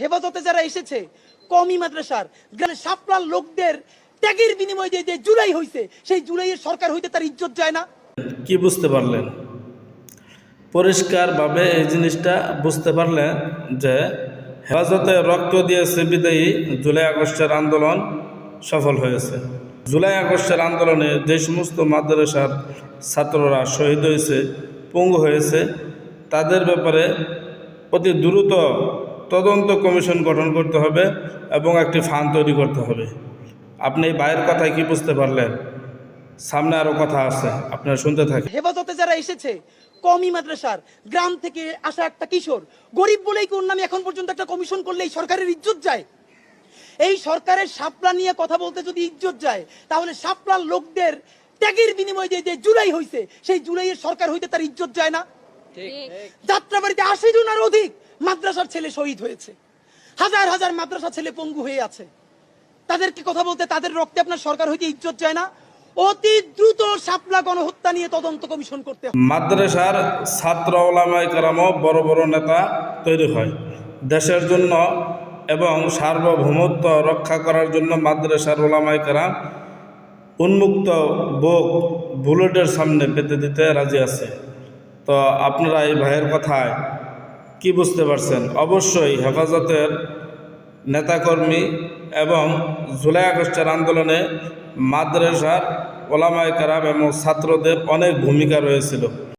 হেফাজতে যারা এসেছে কমি মাদ্রাসার গ্রামে সাপলার লোকদের ত্যাগের বিনিময়ে যে জুলাই হয়েছে সেই জুলাইয়ের সরকার হইতে তার ইজ্জত যায় না। কি বুঝতে পারলেন? পরিষ্কারভাবে এই জিনিসটা বুঝতে পারলেন যে হেফাজতে রক্ত দিয়েছে বিদায়ী জুলাই আগস্টের আন্দোলন সফল হয়েছে। জুলাই আগস্টের আন্দোলনে যে সমস্ত মাদ্রাসার ছাত্ররা শহীদ হয়েছে, পঙ্গু হয়েছে। তাদের ব্যাপারে অতি দ্রুত তদন্ত কমিশন গঠন করতে হবে এবং একটি ফান্ড তৈরি করতে হবে। আপনি এই বাইরের কথায় কি বুঝতে পারলেন? সামনে আরও কথা আছে আপনারা শুনতে থাকেন। হেফাজতে যারা এসেছে কমি মাদ্রাসার গ্রাম থেকে আসা একটা কিশোর গরিব বলেই কি ওর নামে এখন পর্যন্ত একটা কমিশন করলে এই সরকারের ইজ্জত যায়? এই সরকারের সাপলা নিয়ে কথা বলতে যদি ইজ্জত যায় তাহলে সাপলার লোকদের ত্যাগের বিনিময়ে যে যে জুলাই হয়েছে সেই জুলাইয়ের সরকার হইতে তার ইজ্জত যায় না? যাত্রাবাড়িতে আশি আর অধিক। মাদ্রাসার ছেলে শহীদ হয়েছে। হাজার হাজার মাদ্রাসা ছেলে পঙ্গু হয়ে আছে। তাদেরকে কথা বলতে তাদের রক্তে আপনার সরকার হইতে ইজ্জত যায় না। অতি দ্রুত সাপলা গণহত্যা নিয়ে তদন্ত কমিশন করতে মাদ্রাসার ছাত্র ওলামাই কারামও বড় বড় নেতা তৈরি হয়। দেশের জন্য এবং সার্বভৌমত্ব রক্ষা করার জন্য মাদ্রাসার ওলামাই কারাম উন্মুক্ত বুক বুলেটের সামনে পেতে দিতে রাজি আছে। তো আপনারা এই ভাইয়ের কথায় কি বুঝতে পারছেন? অবশ্যই হেফাজতের নেতাকর্মী এবং জুলাই আগস্টের আন্দোলনে মাদ্রাসার ওলামায় কারাব এবং ছাত্রদের অনেক ভূমিকা রয়েছিল।